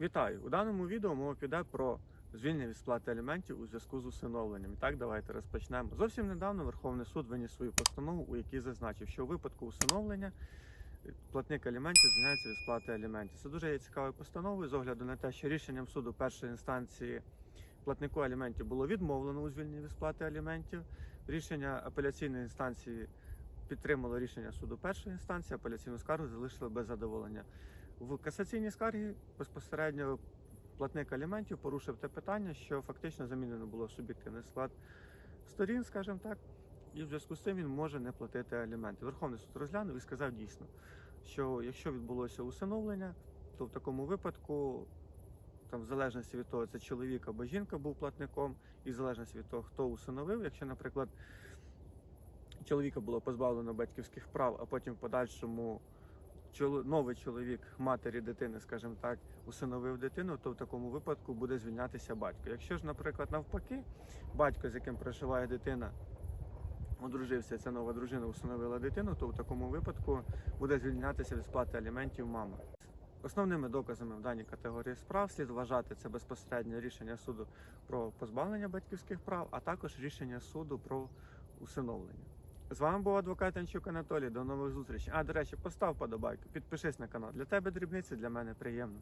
Вітаю! У даному відео мова піде про звільнення від сплати аліментів у зв'язку з усиновленням. І так, давайте розпочнемо. Зовсім недавно Верховний суд виніс свою постанову, у якій зазначив, що у випадку усиновлення платник аліментів звільняється від сплати аліментів. Це дуже є цікавою постановою з огляду на те, що рішенням суду першої інстанції платнику аліментів було відмовлено у звільненні від сплати аліментів. Рішення апеляційної інстанції підтримало рішення суду першої інстанції, апеляційну скаргу залишили без задоволення. В касаційній скаргі безпосередньо платник аліментів порушив те питання, що фактично замінено було суб'єктивний склад сторін, скажімо так, і в зв'язку з цим він може не платити аліменти. Верховний суд розглянув і сказав дійсно, що якщо відбулося усиновлення, то в такому випадку, там, в залежності від того, це чоловік або жінка був платником, і в залежності від того, хто усиновив, якщо, наприклад, чоловіка було позбавлено батьківських прав, а потім в подальшому новий чоловік матері дитини, скажімо так, усиновив дитину, то в такому випадку буде звільнятися батько. Якщо ж, наприклад, навпаки, батько, з яким проживає дитина, одружився, ця нова дружина усиновила дитину, то в такому випадку буде звільнятися від сплати аліментів мама. Основними доказами в даній категорії справ слід вважати це безпосередньо рішення суду про позбавлення батьківських прав, а також рішення суду про усиновлення. З вами був адвокат Анчук Анатолій. До нових зустрічей. А до речі, постав подобайку, підпишись на канал. Для тебе дрібниці, для мене приємно.